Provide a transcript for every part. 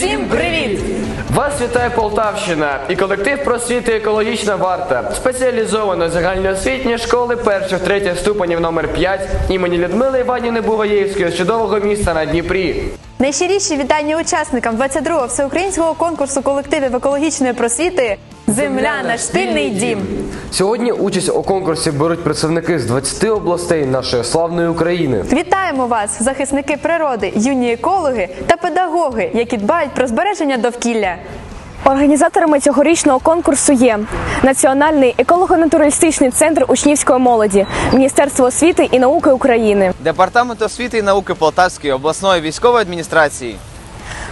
Усім привіт! Вас вітає Полтавщина і колектив просвіти екологічна варта спеціалізованої загальноосвітньої школи перших третіх ступенів номер 5 імені Людмили Іванівни Буваєвської з чудового міста на Дніпрі. Найщиріші вітання учасникам 22-го всеукраїнського конкурсу колективів екологічної просвіти Земля наш спільний дім. Сьогодні участь у конкурсі беруть представники з 20 областей нашої славної України. Вітаємо вас, захисники природи, юні екологи та педагоги, які дбають про збереження довкілля. Організаторами цьогорічного конкурсу є Національний еколого-натуралістичний центр учнівської молоді, Міністерство освіти і науки України, Департамент освіти і науки Полтавської обласної військової адміністрації,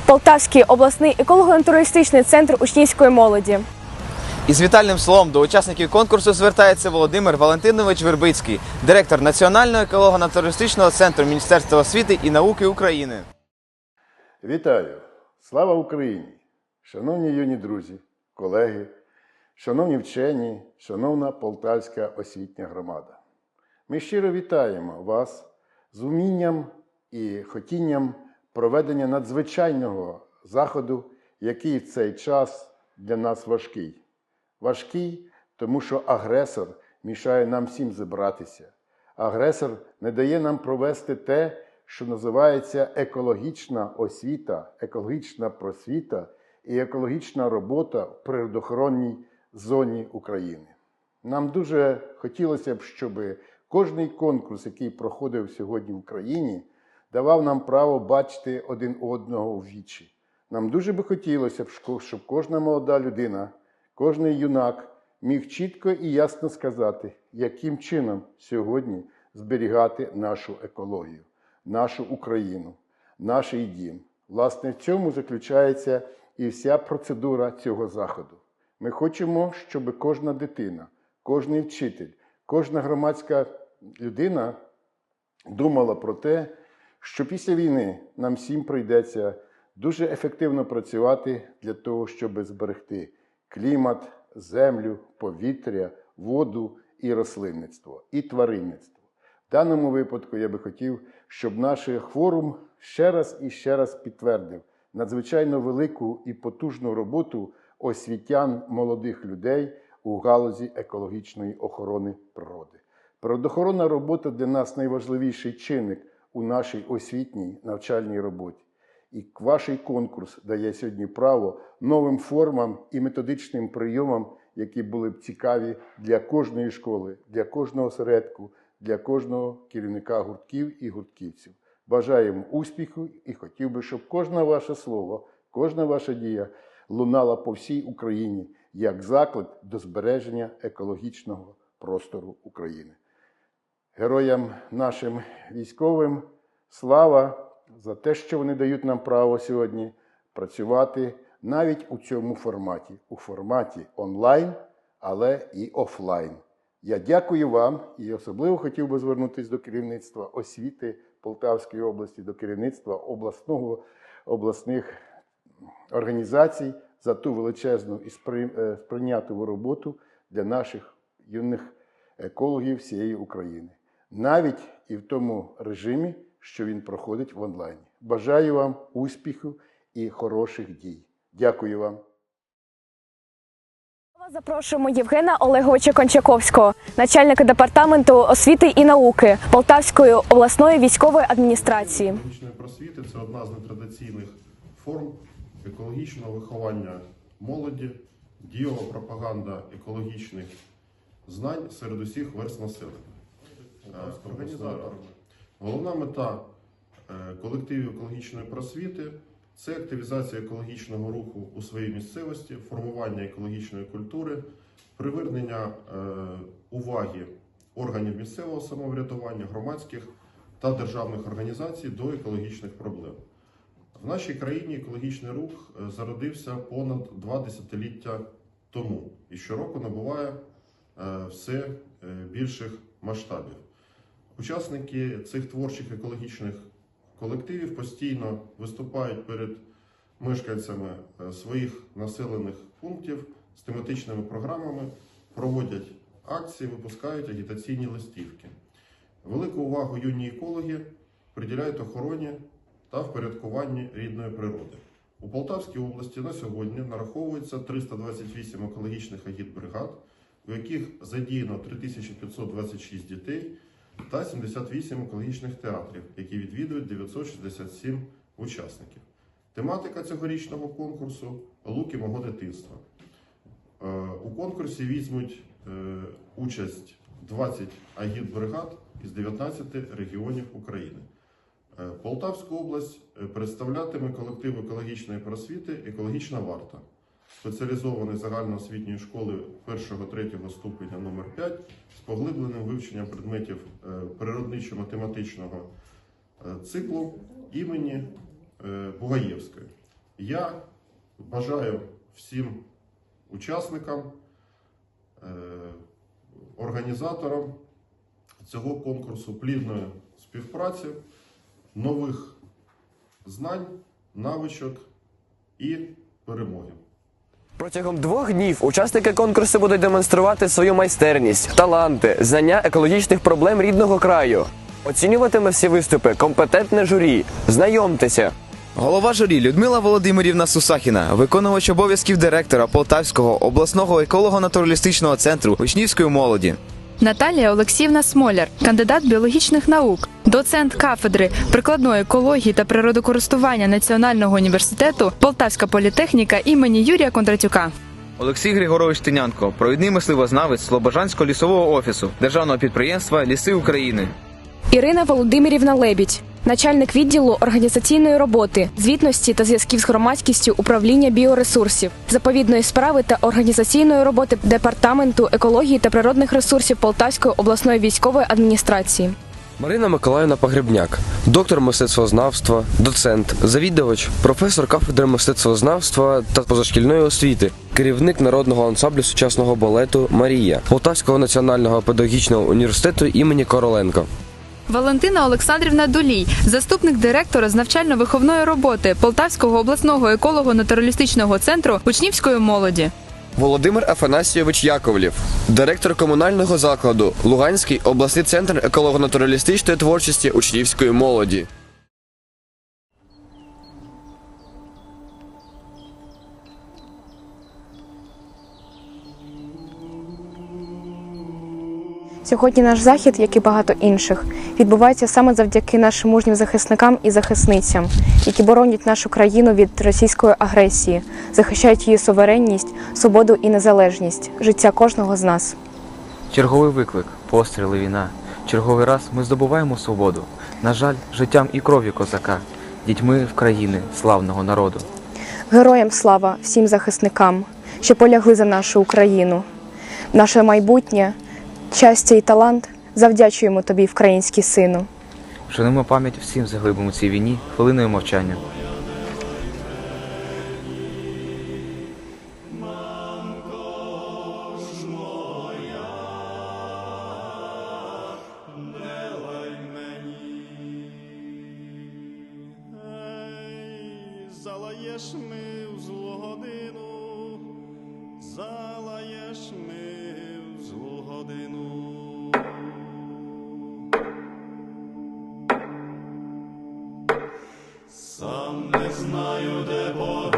Полтавський обласний еколого-натуралістичний центр учнівської молоді. Із вітальним словом до учасників конкурсу звертається Володимир Валентинович Вербицький, директор Національного еколого-натуралістичного центру Міністерства освіти і науки України. Вітаю! Слава Україні! Шановні юні друзі, колеги, шановні вчені, шановна полтавська освітня громада. Ми щиро вітаємо вас з умінням і хотінням проведення надзвичайного заходу, який в цей час для нас важкий. Важкий, тому що агресор мішає нам всім зібратися. Агресор не дає нам провести те, що називається екологічна освіта, екологічна просвіта і екологічна робота в природоохоронній зоні України. Нам дуже хотілося б, щоб кожний конкурс, який проходив сьогодні в Україні, давав нам право бачити один одного у вічі. Нам дуже би хотілося б, щоб кожна молода людина, кожний юнак міг чітко і ясно сказати, яким чином сьогодні зберігати нашу екологію, нашу Україну, наш дім. Власне, в цьому заключається і вся процедура цього заходу. Ми хочемо, щоб кожна дитина, кожний вчитель, кожна громадська людина думала про те, що після війни нам всім прийдеться дуже ефективно працювати для того, щоб зберегти клімат, землю, повітря, воду і рослинництво, і тваринництво. В даному випадку я би хотів, щоб наш форум ще раз і ще раз підтвердив надзвичайно велику і потужну роботу освітян молодих людей у галузі екологічної охорони природи. Природоохоронна робота для нас найважливіший чинник у нашій освітній навчальній роботі. І ваш конкурс дає сьогодні право новим формам і методичним прийомам, які були б цікаві для кожної школи, для кожного осередку, для кожного керівника гуртків і гуртківців. Бажаємо успіху і хотів би, щоб кожне ваше слово, кожна ваша дія лунала по всій Україні як заклик до збереження екологічного простору України. Героям нашим військовим слава за те, що вони дають нам право сьогодні працювати навіть у цьому форматі, у форматі онлайн, але і офлайн. Я дякую вам і особливо хотів би звернутися до керівництва освіти Полтавської області, до керівництва обласного, обласних організацій за ту величезну і е, роботу для наших юних екологів всієї України, навіть і в тому режимі, що він проходить в онлайні. Бажаю вам успіху і хороших дій. Дякую вам. Запрошуємо Євгена Олеговича Кончаковського, начальника департаменту освіти і науки Полтавської обласної військової адміністрації. Екологічної просвіти це одна з нетрадиційних форм екологічного виховання молоді, дієва пропаганда екологічних знань серед усіх верст населення. Е, Організаторами. Головна мета е, колективів екологічної просвіти це активізація екологічного руху у своїй місцевості, формування екологічної культури, привернення е, уваги органів місцевого самоврядування, громадських та державних організацій до екологічних проблем. В нашій країні екологічний рух е, зародився понад два десятиліття тому і щороку набуває все більших масштабів. Учасники цих творчих екологічних колективів постійно виступають перед мешканцями е, своїх населених пунктів з тематичними програмами, проводять акції, випускають агітаційні листівки. Велику увагу юні екологи приділяють охороні та впорядкуванні рідної природи. У Полтавській області на сьогодні нараховується 328 екологічних агітбригад, у яких задіяно 3526 дітей та 78 екологічних театрів, які відвідують 967 учасників. Тематика цьогорічного конкурсу луки мого дитинства. Е, У конкурсі візьмуть е, участь 20 агітбригад із 19 регіонів України. Е, Полтавську область представлятиме колектив екологічної просвіти Екологічна варта, спеціалізованої загальноосвітньої школи 1-3 ступеня номер 5 з поглибленим вивченням предметів е, природничо-математичного е, циклу імені е, Бугаєвської. Я бажаю всім учасникам, організаторам цього конкурсу плідної співпраці, нових знань, навичок і перемоги. Протягом двох днів учасники конкурсу будуть демонструвати свою майстерність, таланти, знання екологічних проблем рідного краю. Оцінюватиме всі виступи компетентне журі. Знайомтеся. Голова журі Людмила Володимирівна Сусахіна, виконувач обов'язків директора Полтавського обласного еколого-натуралістичного центру учнівської молоді. Наталія Олексіївна Смоляр, кандидат біологічних наук, доцент кафедри прикладної екології та природокористування Національного університету Полтавська політехніка імені Юрія Кондратюка. Олексій Григорович Тинянко, провідний мисливознавець Слобожанського лісового офісу державного підприємства Ліси України. Ірина Володимирівна Лебідь, начальник відділу організаційної роботи, звітності та зв'язків з громадськістю управління біоресурсів, заповідної справи та організаційної роботи департаменту екології та природних ресурсів Полтавської обласної військової адміністрації. Марина Миколаївна Погребняк, доктор мистецтвознавства, доцент, завідувач, професор кафедри мистецтвознавства та позашкільної освіти, керівник народного ансамблю сучасного балету Марія Полтавського національного педагогічного університету імені Короленко. Валентина Олександрівна Дулій, заступник директора з навчально-виховної роботи Полтавського обласного еколого-натуралістичного центру учнівської молоді. Володимир Афанасійович Яковлів, директор комунального закладу Луганський обласний центр еколого-натуралістичної творчості учнівської молоді. Сьогодні наш захід, як і багато інших, відбувається саме завдяки нашим мужнім захисникам і захисницям, які боронять нашу країну від російської агресії, захищають її суверенність, свободу і незалежність, життя кожного з нас. Черговий виклик, постріли, війна. Черговий раз ми здобуваємо свободу. На жаль, життям і кров'ю козака, дітьми в країни славного народу. Героям слава всім захисникам, що полягли за нашу Україну. Наше майбутнє, щастя і талант завдячуємо тобі, український сину. Вшануємо пам'ять всім загиблим у цій війні хвилиною мовчання. Залаєш ми в злу годину, залаєш ми годину. Сам не знаю, де погину,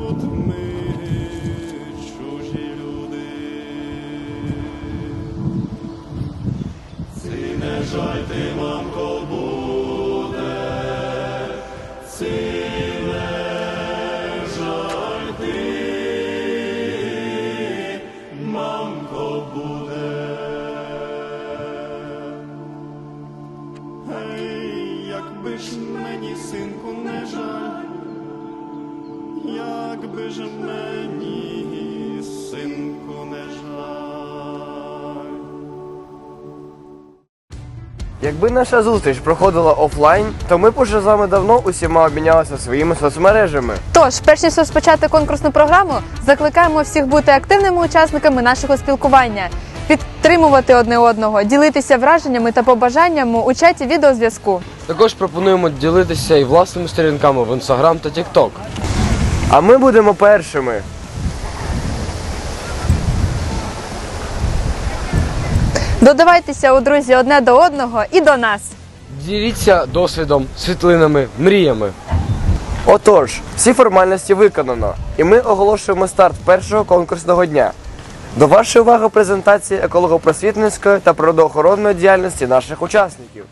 би ж мені, синку, не жаль, як би ж мені, синку, не жаль. Якби наша зустріч проходила офлайн, то ми б уже з вами давно усіма обмінялися своїми соцмережами. Тож, перш ніж розпочати конкурсну програму, закликаємо всіх бути активними учасниками нашого спілкування, підтримувати одне одного, ділитися враженнями та побажаннями у чаті відеозв'язку. Також пропонуємо ділитися і власними сторінками в Instagram та TikTok. А ми будемо першими. Додавайтеся у друзі одне до одного і до нас. Діліться досвідом, світлинами, мріями. Отож, всі формальності виконано, і ми оголошуємо старт першого конкурсного дня. До вашої уваги презентація екологопросвітницької та природоохоронної діяльності наших учасників.